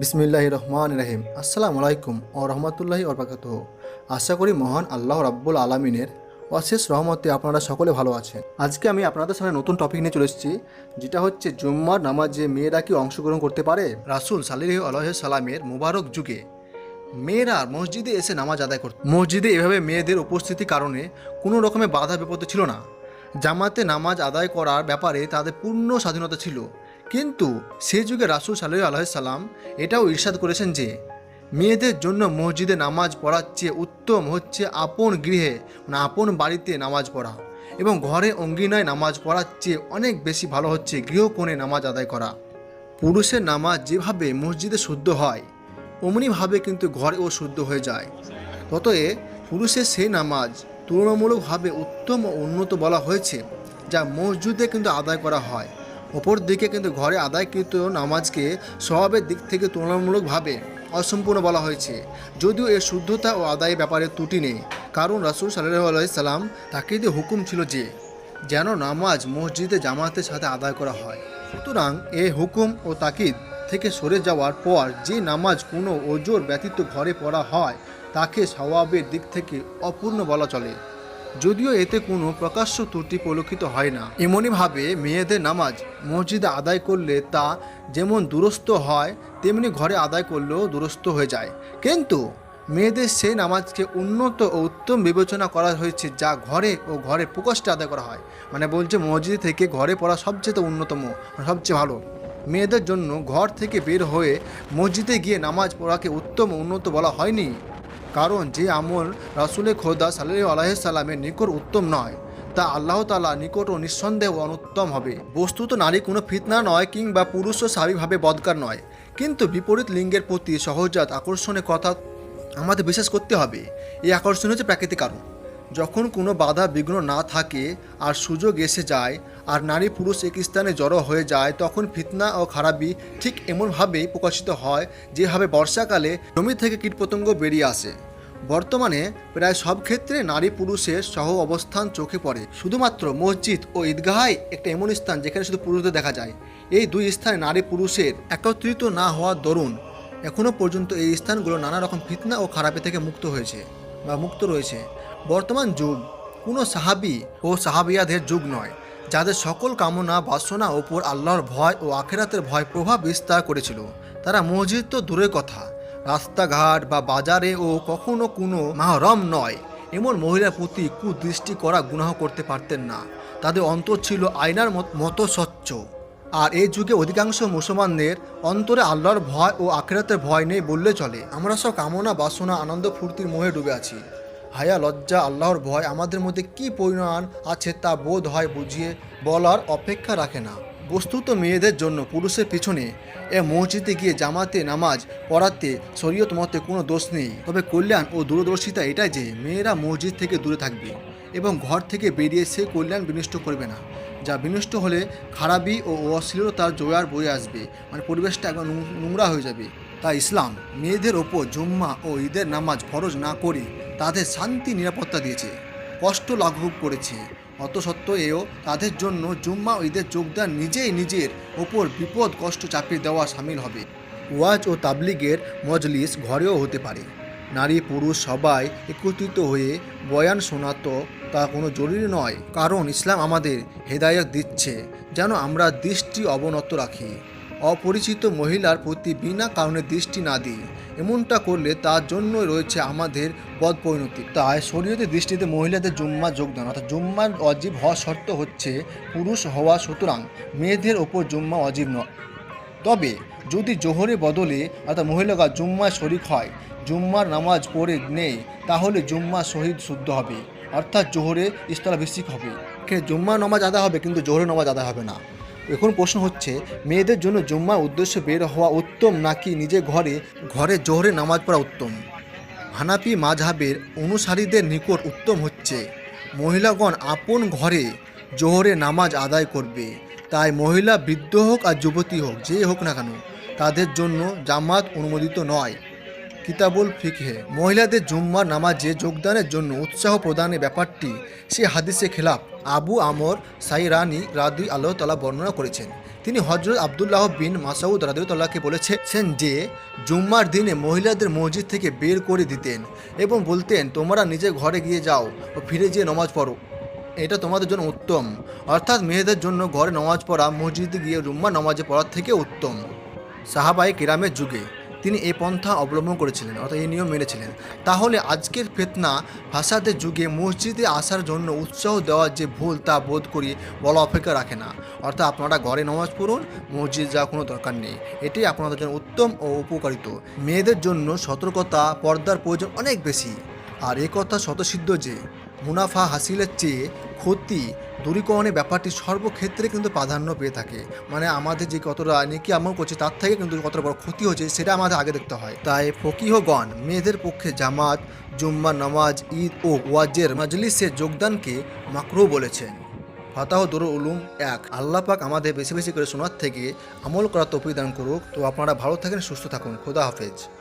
বিসমিল্লাহ রহমান রাহিম। আসসালামু আলাইকুম ও রহমতুল্লাহি ওরবাকাত আশা করি মহান আল্লাহ রাব্বুল আলমিনের অশেষ রহমতে আপনারা সকলে ভালো আছেন। আজকে আমি আপনাদের সামনে নতুন টপিক নিয়ে চলে এসেছি, যেটা হচ্ছে জুম্মার নামাজে মেয়েরা কি অংশগ্রহণ করতে পারে? রাসুল সালিহ আলহ সালামের মুবারক যুগে মেয়েরা মসজিদে এসে নামাজ আদায় করত। মসজিদে এভাবে মেয়েদের উপস্থিতির কারণে কোনো রকমের বাধা বিপদ ছিল না। জামাতে নামাজ আদায় করার ব্যাপারে তাদের পূর্ণ স্বাধীনতা ছিল। কিন্তু সে যুগে রাসুল সাল্লাহ আলাইসাল্লাম এটাও ইরশাদ করেছেন যে, মেয়েদের জন্য মসজিদে নামাজ পড়ার চেয়ে উত্তম হচ্ছে আপন গৃহে মানে আপন বাড়িতে নামাজ পড়া এবং ঘরে অঙ্গিনায় নামাজ পড়ার চেয়ে অনেক বেশি ভালো হচ্ছে গৃহকোণে নামাজ আদায় করা। পুরুষের নামাজ যেভাবে মসজিদে শুদ্ধ হয়, অমনিভাবে কিন্তু ঘরেও শুদ্ধ হয়ে যায়। ততএ পুরুষের সেই নামাজ তুলনামূলকভাবে উত্তম ও উন্নত বলা হয়েছে, যা মসজিদে কিন্তু আদায় করা হয়। অপর দিকে কিন্তু ঘরে আদায়কৃত নামাজকে স্বভাবের দিক থেকে তুলনামূলকভাবে অসম্পূর্ণ বলা হয়েছে। যদিও এর শুদ্ধতা ও আদায়ের ব্যাপারে ত্রুটি নেই, কারণ রাসুল সাল্লাহ আলাইসাল্লাম তাকে দিয়ে হুকুম ছিল যে, যেন নামাজ মসজিদে জামাতের সাথে আদায় করা হয়। সুতরাং এ হুকুম ও তাকিদ থেকে সরে যাওয়ার পর যে নামাজ কোনো ওজোর ব্যতীত ঘরে পড়া হয়, তাকে স্বভাবের দিক থেকে অপূর্ণ বলা চলে। যদিও এতে কোনো প্রকাশ্য ত্রুটি পরিলক্ষিত হয় না। এমনইভাবে মেয়েদের নামাজ মসজিদে আদায় করলে তা যেমন দুরস্ত হয়, তেমনি ঘরে আদায় করলেও দুরস্ত হয়ে যায়। কিন্তু মেয়েদের সেই নামাজকে উন্নত ও উত্তম বিবেচনা করা হয়েছে যা ঘরে ও ঘরে প্রকোষ্ঠে আদায় করা হয়। মানে বলছে মসজিদ থেকে ঘরে পড়া সবচেয়ে উন্নতম সবচেয়ে ভালো। মেয়েদের জন্য ঘর থেকে বের হয়ে মসজিদে গিয়ে নামাজ পড়াকে উত্তম উন্নত বলা হয়নি। কারণ যে আমল রাসুলে খোদা সাল্লি আলাহ সাল্লামের নিকট উত্তম নয়, তা আল্লাহ তালা নিকট ও নিঃসন্দেহ অনুত্তম হবে। বস্তুত নারী কোনো ফিতনা নয় কিংবা পুরুষও স্বাভাবিকভাবে বদকার নয়, কিন্তু বিপরীত লিঙ্গের প্রতি সহজাত আকর্ষণের কথা আমাদের বিশ্বাস করতে হবে। এই আকর্ষণ হচ্ছে প্রাকৃতিক কারণ যখন কোনো বাধা বিঘ্ন না থাকে আর সুযোগ এসে যায় আর নারী পুরুষ এক স্থানে জড়ো হয়ে যায়, তখন ফিতনা ও খারাপি ঠিক এমনভাবেই প্রকাশিত হয় যেভাবে বর্ষাকালে জমি থেকে কীটপতঙ্গ বেরিয়ে আসে। বর্তমানে প্রায় সব ক্ষেত্রে নারী পুরুষের সহ অবস্থান চোখে পড়ে। শুধুমাত্র মসজিদ ও ঈদগাহাই একটা এমন স্থান যেখানে শুধু পুরুষদের দেখা যায়। এই দুই স্থানে নারী পুরুষের একত্রিত না হওয়ার দরুন এখনও পর্যন্ত এই স্থানগুলো নানা রকম ফিতনা ও খারাপি থেকে মুক্ত হয়েছে বা মুক্ত রয়েছে। বর্তমান যুগ কোনো সাহাবি ও সাহাবিয়াদের যুগ নয়, যাদের সকল কামনা, বাসনা ওপর আল্লাহর ভয় ও আখেরাতের ভয় প্রভাব বিস্তার করেছিল। তারা মসজিদ তো দূরের কথা, রাস্তাঘাট বা বাজারে ও কখনো কোনো মাহরম নয়। এমন মহিলার প্রতি কুদৃষ্টি করা গুনাহ করতে পারতেন না। তাদের অন্তর ছিল আয়নার মত- স্বচ্ছ। আর এই যুগে অধিকাংশ মুসলমানদের অন্তরে আল্লাহর ভয় ও আখেরাতের ভয় নেই বললে চলে। আমরা সব কামনা, বাসনা, আনন্দ, ফুর্তির মোহে ডুবে আছি। হায়া, লজ্জা, আল্লাহর ভয় আমাদের মধ্যে কি পরিমাণ আছে তা বোধ হয় বুঝিয়ে বলার অপেক্ষা রাখে না। বস্তুত মেয়েদের জন্য পুরুষের পিছনে এ মসজিদে গিয়ে জামাতে নামাজ পড়াতে শরীয়ত মতে কোনো দোষ নেই। তবে কল্যাণ ও দূরদর্শিতা এটাই যে মেয়েরা মসজিদ থেকে দূরে থাকবে এবং ঘর থেকে বেরিয়ে সে কল্যাণ বিনষ্ট করবে না। যা বিনষ্ট হলে খারাপি ও অশ্লীলতার জোয়ার বয়ে আসবে মানে পরিবেশটা একবার নোংরা হয়ে যাবে। তাই ইসলাম মেয়েদের ওপর জুম্মা ও ঈদের নামাজ ফরজ না করে তাদের শান্তি, নিরাপত্তা দিয়েছে। কষ্ট লাঘব করেছে। অত সত্ত্বেও তাদের জন্য জুম্মা ঈদের যোগদান নিজেই নিজের ওপর বিপদ, কষ্ট চাপিয়ে দেওয়া সামিল হবে। ওয়াজ ও তাবলিগের মজলিস ঘরেও হতে পারে। নারী, পুরুষ সবাই একত্রিত হয়ে বয়ান শোনাতো তা কোনো জরুরি নয়। কারণ ইসলাম আমাদের হেদায়ত দিচ্ছে, যেন আমরা দৃষ্টি অবনত রাখি। অপরিচিত মহিলার প্রতি বিনা কারণে দৃষ্টি না দিই। এমনটা করলে তার জন্য রয়েছে আমাদের পদ পরিণতি। তাই শরীয়তের দৃষ্টিতে মহিলাদের জুম্মা যোগদান, অর্থাৎ জুম্মার অজীব হওয়া শর্ত হচ্ছে পুরুষ হওয়া সুতরাং মেয়েদের ওপর জুম্মা অজীব নয়। তবে যদি জোহরে বদলে, অর্থাৎ মহিলারা জুম্মায় শরিক হয়, জুম্মার নামাজ পড়ে নেই তাহলে জুম্মা শহীদ শুদ্ধ হবে, অর্থাৎ জোহরে স্থলাভিষিক হবে। জুম্মা নামাজ আদা হবে, কিন্তু জোহরে নামাজ আদা হবে না। এখন প্রশ্ন হচ্ছে, মেয়েদের জন্য জুম্মার উদ্দেশ্যে বের হওয়া উত্তম নাকি নিজে ঘরে ঘরে জোহরে নামাজ পড়া উত্তম? হানাপি মাঝহাবের অনুসারীদের নিকট উত্তম হচ্ছে, মহিলাগণ আপন ঘরে জোহরে নামাজ আদায় করবে। তাই মহিলা বৃদ্ধ হোক আর যুবতী হোক, যে হোক না কেন, তাদের জন্য জামাত অনুমোদিত নয়। কিতাবুল ফিকহে। মহিলাদের জুম্মা নামাজে যোগদানের জন্য উৎসাহ প্রদানের ব্যাপারটি সে হাদিসে খেলাফ আবু আমর সাইরানি রাদি আল্লাহ তালা বর্ণনা করেছেন। তিনি হজরত আবদুল্লাহ বিন মাসাউদ রাদিউতাল্লাহকে বলেছেন যে, জুম্মার দিনে মহিলাদের মসজিদ থেকে বের করে দিতেন এবং বলতেন, তোমরা নিজের ঘরে গিয়ে যাও ও ফিরে যেয়ে নমাজ পড়ো। এটা তোমাদের জন্য উত্তম। অর্থাৎ মেয়েদের জন্য ঘরে নামাজ পড়া, মসজিদে গিয়ে জুম্মা নামাজে পড়ার থেকে উত্তম। সাহাবাই কিরামের যুগে তিনি এই পন্থা অবলম্বন করেছিলেন, অর্থাৎ এই নিয়ম মেনেছিলেন তাহলে আজকের ফেতনা ফাসাদের যুগে মসজিদে আসার জন্য উৎসাহ দেওয়ার যে ভুল তা বোধ করি বলা অপেক্ষা রাখে না। অর্থাৎ আপনারা ঘরে নামাজ পড়ুন, মসজিদ যাওয়ার কোনো দরকার নেই। এটি আপনাদের জন্য উত্তম ও উপকারিত। মেয়েদের জন্য সতর্কতা, পর্দার প্রয়োজন অনেক বেশি। আর এ কথা স্বতঃসিদ্ধ যে, মুনাফা হাসিলের চেয়ে ক্ষতি দূরীকরণের ব্যাপারটি সর্বক্ষেত্রে কিন্তু প্রাধান্য পেয়ে থাকে। মানে আমাদের যে কতটা নেকি আমল করছে, তার থেকে কিন্তু কতটা বড় ক্ষতি হচ্ছে, সেটা আমাদের আগে দেখতে হয়। তাই ফকিহগণ, মেয়েদের পক্ষে জামাত জুম্মা নামাজ, ঈদ ও ওয়াজের মাজলিসে যোগদানকে মাকরু বলেছেন। ফাতাহ দরুল উলুম এক, আল্লাহ পাক আমাদের বেশি বেশি করে শোনার থেকে আমল করার তৌফিক করুক। তো আপনারা ভালো থাকেন, সুস্থ থাকুন। খোদা হাফেজ।